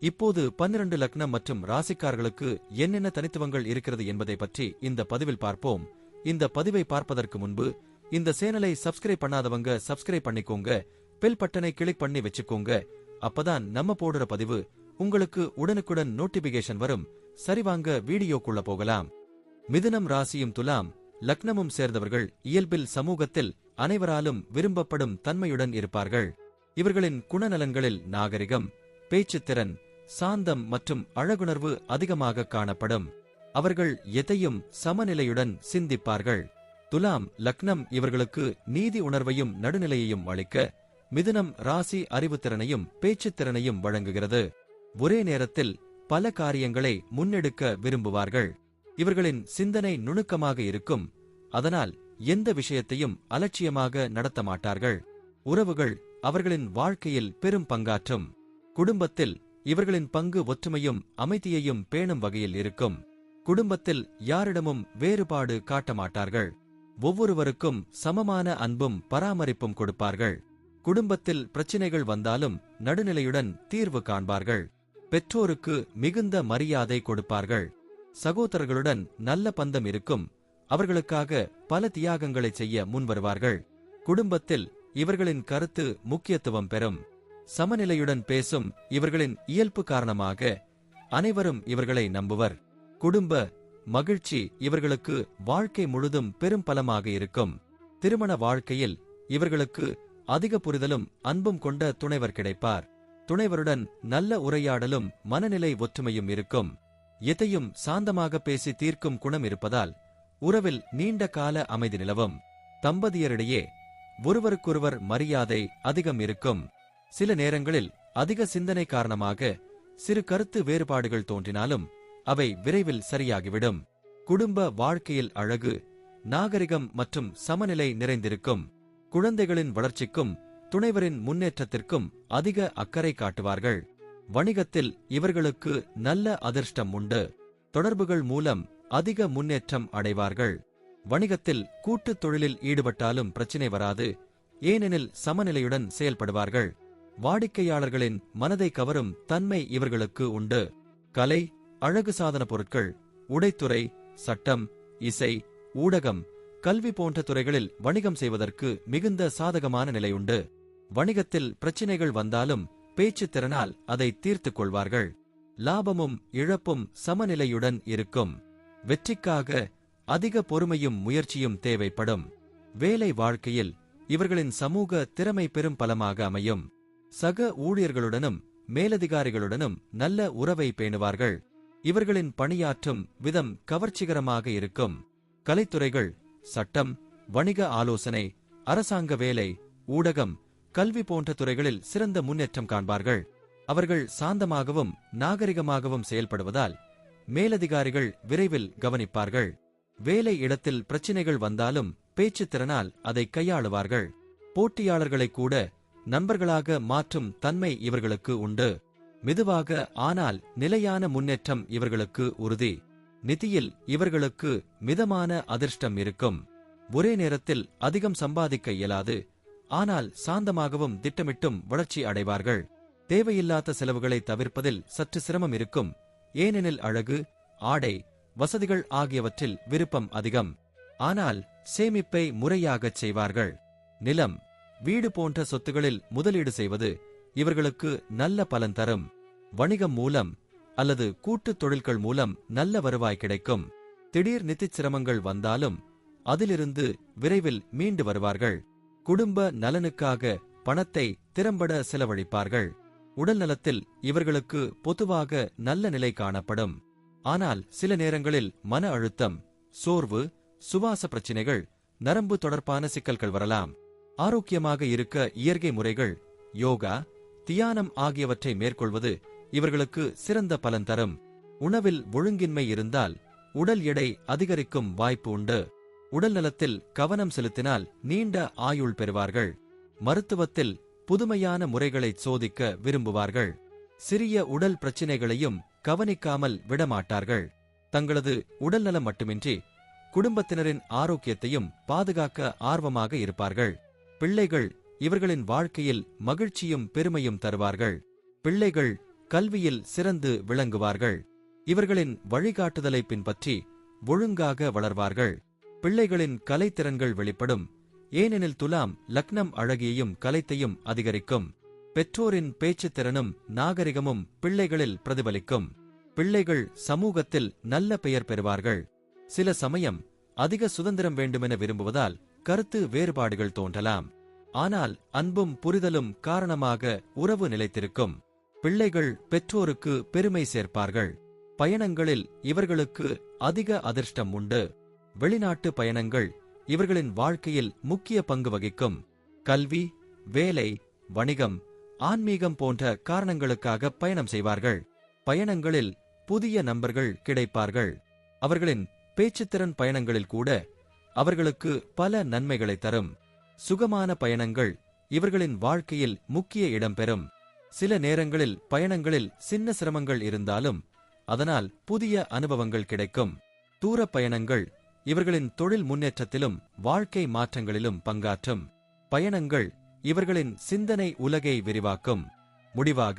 இப்போது பன்னிரண்டு லக்னம் மற்றும் ராசிக்காரர்களுக்கு என்னென்ன தனித்துவங்கள் இருக்கிறது என்பதை பற்றி இந்த பதிவில் பார்ப்போம். இந்த பதிவை பார்ப்பதற்கு முன்பு இந்த சேனலை சப்ஸ்கிரைப் பண்ணாதவங்க சப்ஸ்கிரைப் பண்ணிக்கோங்க. பெல் பட்டனை கிளிக் பண்ணி வச்சுக்கோங்க. அப்பதான் நம்ம போடுற பதிவு உங்களுக்கு உடனுக்குடன் நோட்டிபிகேஷன் வரும். சரிவாங்க வீடியோக்குள்ள போகலாம். மிதுனம் ராசியும் துலாம் லக்னமும் சேர்ந்தவர்கள் இயல்பில் சமூகத்தில் அனைவராலும் விரும்பப்படும் தன்மையுடன் இருப்பார்கள். இவர்களின் குணநலன்களில் நாகரிகம் பேச்சுத்திறன் சாந்தம் மற்றும் அழகுணர்வு அதிகமாக காணப்படும். அவர்கள் எதையும் சமநிலையுடன் சிந்திப்பார்கள். துலாம் லக்னம் இவர்களுக்கு நீதி உணர்வையும் நடுநிலையையும் அளிக்க மிதுனம் ராசி அறிவுத்திறனையும் பேச்சுத்திறனையும் வழங்குகிறது. ஒரே நேரத்தில் பல காரியங்களை முன்னெடுக்க விரும்புவார்கள். இவர்களின் சிந்தனை நுணுக்கமாக இருக்கும். அதனால் எந்த விஷயத்தையும் அலட்சியமாக நடத்த மாட்டார்கள் உறவுகள் அவர்களின் வாழ்க்கையில் பெரும் பங்காற்றும். குடும்பத்தில் இவர்களின் பங்கு ஒற்றுமையும் அமைதியையும் பேணும் வகையில் இருக்கும். குடும்பத்தில் யாரிடமும் வேறுபாடு காட்டமாட்டார்கள். ஒவ்வொருவருக்கும் சமமான அன்பும் பராமரிப்பும் கொடுப்பார்கள். குடும்பத்தில் பிரச்சினைகள் வந்தாலும் நடுநிலையுடன் தீர்வு காண்பார்கள். பெற்றோருக்கு மிகுந்த மரியாதை கொடுப்பார்கள். சகோதரர்களுடன் நல்ல பந்தம் இருக்கும். அவர்களுக்காக பல தியாகங்களை செய்ய முன்வருவார்கள். குடும்பத்தில் இவர்களின் கருத்து முக்கியத்துவம் பெறும். சமநிலையுடன் பேசும் இவர்களின் இயல்பு காரணமாக அனைவரும் இவர்களை நம்புவர். குடும்ப மகிழ்ச்சி இவர்களுக்கு வாழ்க்கை முழுதும் பெரும் பலமாக இருக்கும். திருமண வாழ்க்கையில் இவர்களுக்கு அதிக புரிதலும் அன்பும் கொண்ட துணைவர் கிடைப்பார். துணைவருடன் நல்ல உரையாடலும் மனநிலை ஒற்றுமையும் இருக்கும். எதையும் சாந்தமாக பேசி தீர்க்கும் குணம் இருப்பதால் உறவில் நீண்ட கால அமைதி நிலவும். தம்பதியரிடையே ஒருவருக்கொருவர் மரியாதை அதிகம் இருக்கும். சில நேரங்களில் அதிக சிந்தனை காரணமாக சிறு கருத்து வேறுபாடுகள் தோன்றினாலும் அவை விரைவில் சரியாகிவிடும். குடும்ப வாழ்க்கையில் அழகு நாகரிகம் மற்றும் சமநிலை நிறைந்திருக்கும். குழந்தைகளின் வளர்ச்சிக்கும் துணைவரின் முன்னேற்றத்திற்கும் அதிக அக்கறை காட்டுவார்கள். வணிகத்தில் இவர்களுக்கு நல்ல அதிர்ஷ்டம் உண்டு. தொடர்புகள் மூலம் அதிக முன்னேற்றம் அடைவார்கள். வணிகத்தில் கூட்டுத் தொழிலில் ஈடுபட்டாலும் பிரச்சினை வராது. ஏனெனில் சமநிலையுடன் செயல்படுவார்கள். வாடிக்கையாளர்களின் மனதை கவரும் தன்மை இவர்களுக்கு உண்டு. கலை அழகு சாதன பொருட்கள் உடைத்துறை சட்டம் இசை ஊடகம் கல்வி போன்ற துறைகளில் வணிகம் செய்வதற்கு மிகுந்த சாதகமான நிலையுண்டு வணிகத்தில் பிரச்சினைகள் வந்தாலும் பேச்சு திறனால் அதை தீர்த்துக் கொள்வார்கள். லாபமும் இழப்பும் சமநிலையுடன் இருக்கும். வெற்றிக்காக அதிக பொறுமையும் முயற்சியும் தேவைப்படும். வேலை வாழ்க்கையில் இவர்களின் சமூக திறமை பெரும் பலமாக அமையும். சக ஊழியர்களுடனும் மேலதிகாரிகளுடனும் நல்ல உறவை பேணுவார்கள். இவர்களின் பணியாற்றும் விதம் கவர்ச்சிகரமாக இருக்கும். கலைத்துறைகள் சட்டம் வணிக ஆலோசனை அரசாங்க வேலை ஊடகம் கல்வி போன்ற துறைகளில் சிறந்த முன்னேற்றம் காண்பார்கள். அவர்கள் சாந்தமாகவும் நாகரிகமாகவும் செயல்படுவதால் மேலதிகாரிகள் விரைவில் கவனிப்பார்கள். வேலை இடத்தில் பிரச்சினைகள் வந்தாலும் பேச்சு திறனால் அதை கையாளுவார்கள். போட்டியாளர்களை கூட நண்பர்களாக மாற்றும் தன்மை இவர்களுக்கு உண்டு. மெதுவாக ஆனால் நிலையான முன்னேற்றம் இவர்களுக்கு உறுதி. நிதியில் இவர்களுக்கு மிதமான அதிர்ஷ்டம் இருக்கும். ஒரே நேரத்தில் அதிகம் சம்பாதிக்க இயலாது. ஆனால் சாந்தமாகவும் திட்டமிட்டும் வளர்ச்சி அடைவார்கள். தேவையில்லாத செலவுகளை தவிர்ப்பதில் சற்று சிரமம் இருக்கும். ஏனெனில் அழகு ஆடை வசதிகள் ஆகியவற்றில் விருப்பம் அதிகம். ஆனால் சேமிப்பை முறையாகச் செய்வார்கள். நிலம் வீடு போன்ற சொத்துகளில் முதலீடு செய்வது இவர்களுக்கு நல்ல பலன் தரும். வணிகம் மூலம் அல்லது கூட்டுத் தொழில்கள் மூலம் நல்ல வருவாய் கிடைக்கும். திடீர் நிதி சிரமங்கள் வந்தாலும் அதிலிருந்து விரைவில் மீண்டு வருவார்கள். குடும்ப நலனுக்காக பணத்தை திறம்பட செலவழிப்பார்கள். உடல் நலத்தில் இவர்களுக்கு பொதுவாக நல்ல நிலை காணப்படும். ஆனால் சில நேரங்களில் மன அழுத்தம் சோர்வு சுவாச பிரச்சினைகள் நரம்பு தொடர்பான சிக்கல்கள் வரலாம். ஆரோக்கியமாக இருக்க இயற்கை முறைகள் யோகா தியானம் ஆகியவற்றை மேற்கொள்வது இவர்களுக்கு சிறந்த பலன் தரும். உணவில் ஒழுங்கின்மை இருந்தால் உடல் எடை அதிகரிக்கும் வாய்ப்பு உண்டு. உடல் நலத்தில் கவனம் செலுத்தினால் நீண்ட ஆயுள் பெறுவார்கள். மருத்துவத்தில் புதுமையான முறைகளை சோதிக்க விரும்புவார்கள். சிறிய உடல் பிரச்சினைகளையும் கவனிக்காமல் விடமாட்டார்கள். தங்களது உடல்நலம் மட்டுமின்றி குடும்பத்தினரின் ஆரோக்கியத்தையும் பாதுகாக்க ஆர்வமாக இருப்பார்கள். பிள்ளைகள் இவர்களின் வாழ்க்கையில் மகிழ்ச்சியும் பெருமையும் தருவார்கள். பிள்ளைகள் கல்வியில் சிறந்து விளங்குவார்கள். இவர்களின் வழிகாட்டுதலை பின்பற்றி ஒழுங்காக வளர்வார்கள். பிள்ளைகளின் கலைத்திறன்கள் வெளிப்படும். ஏனெனில் துலாம் லக்னம் அழகியையும் கலைத்தையும் அதிகரிக்கும். பெற்றோரின் பேச்சுத்திறனும் நாகரிகமும் பிள்ளைகளில் பிரதிபலிக்கும். பிள்ளைகள் சமூகத்தில் நல்ல பெயர் பெறுவார்கள். சில சமயம் அதிக சுதந்திரம் வேண்டுமென விரும்புவதால் கருத்து வேறுபாடுகள் தோன்றலாம். ஆனால் அன்பும் புரிதலும் காரணமாக உறவு நிலைத்திருக்கும். பிள்ளைகள் பெற்றோருக்கு பெருமை சேர்ப்பார்கள். பயணங்களில் இவர்களுக்கு அதிக அதிர்ஷ்டம் உண்டு. வெளிநாட்டு பயணங்கள் இவர்களின் வாழ்க்கையில் முக்கிய பங்கு வகிக்கும். கல்வி வேலை வணிகம் ஆன்மீகம் போன்ற காரணங்களுக்காக பயணம் செய்வார்கள். பயணங்களில் புதிய நண்பர்கள் கிடைப்பார்கள். அவர்களின் பேச்சுத்திறன் பயணங்களில் கூட அவர்களுக்கு பல நன்மைகளை தரும். சுகமான பயணங்கள் இவர்களின் வாழ்க்கையில் முக்கிய இடம் பெறும். சில நேரங்களில் பயணங்களில் சின்ன சிரமங்கள் இருந்தாலும் அதனால் புதிய அனுபவங்கள் கிடைக்கும். தூரப் பயணங்கள் இவர்களின் தொழில் முன்னேற்றத்திலும் வாழ்க்கை மாற்றங்களிலும் பங்காற்றும். பயணங்கள் இவர்களின் சிந்தனை உலகை விரிவாக்கும். முடிவாக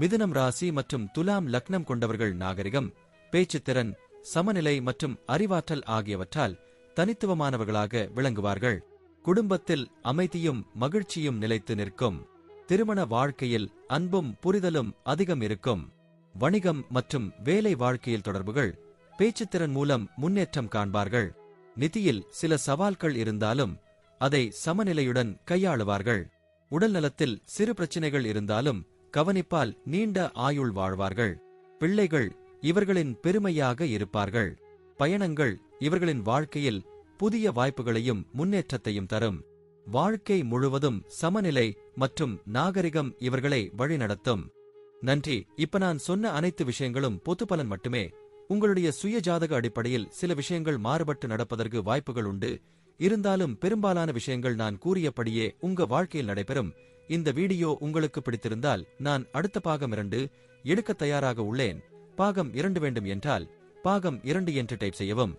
மிதுனம் ராசி மற்றும் துலாம் லக்னம் கொண்டவர்கள் நாகரிகம் பேச்சுத்திறன் சமநிலை மற்றும் அறிவாற்றல் ஆகியவற்றால் தனித்துவமானவர்களாக விளங்குவார்கள். குடும்பத்தில் அமைதியும் மகிழ்ச்சியும் நிலைத்து நிற்கும். திருமண வாழ்க்கையில் அன்பும் புரிதலும் அதிகம் இருக்கும். வணிகம் மற்றும் வேலை வாழ்க்கையில் தொடர்புகள் பேச்சுத்திறன் மூலம் முன்னேற்றம் காண்பார்கள். நிதியில் சில சவால்கள் இருந்தாலும் அதை சமநிலையுடன் கையாளுவார்கள். உடல் நலத்தில் சிறு பிரச்சனைகள் இருந்தாலும் கவனிப்பால் நீண்ட ஆயுள் வாழ்வார்கள். பிள்ளைகள் இவர்களின் பெருமையாக இருப்பார்கள். பயணங்கள் இவர்களின் வாழ்க்கையில் புதிய வாய்ப்புகளையும் முன்னேற்றத்தையும் தரும். வாழ்க்கை முழுவதும் சமநிலை மற்றும் நாகரிகம் இவர்களை வழிநடத்தும். நன்றி. இப்ப நான் சொன்ன அனைத்து விஷயங்களும் பொத்து பலன் மட்டுமே. உங்களுடைய சுய ஜாதக அடிப்படையில் சில விஷயங்கள் மாறுபட்டு நடப்பதற்கு வாய்ப்புகள் உண்டு. இருந்தாலும் பெரும்பாலான விஷயங்கள் நான் கூறியபடியே உங்க வாழ்க்கையில் நடைபெறும். இந்த வீடியோ உங்களுக்கு பிடித்திருந்தால் நான் அடுத்த பாகம் இரண்டு எடுக்க தயாராக உள்ளேன். பாகம் இரண்டு வேண்டும் என்றால் பாகம் இரண்டு என்று டைப் செய்யவும்.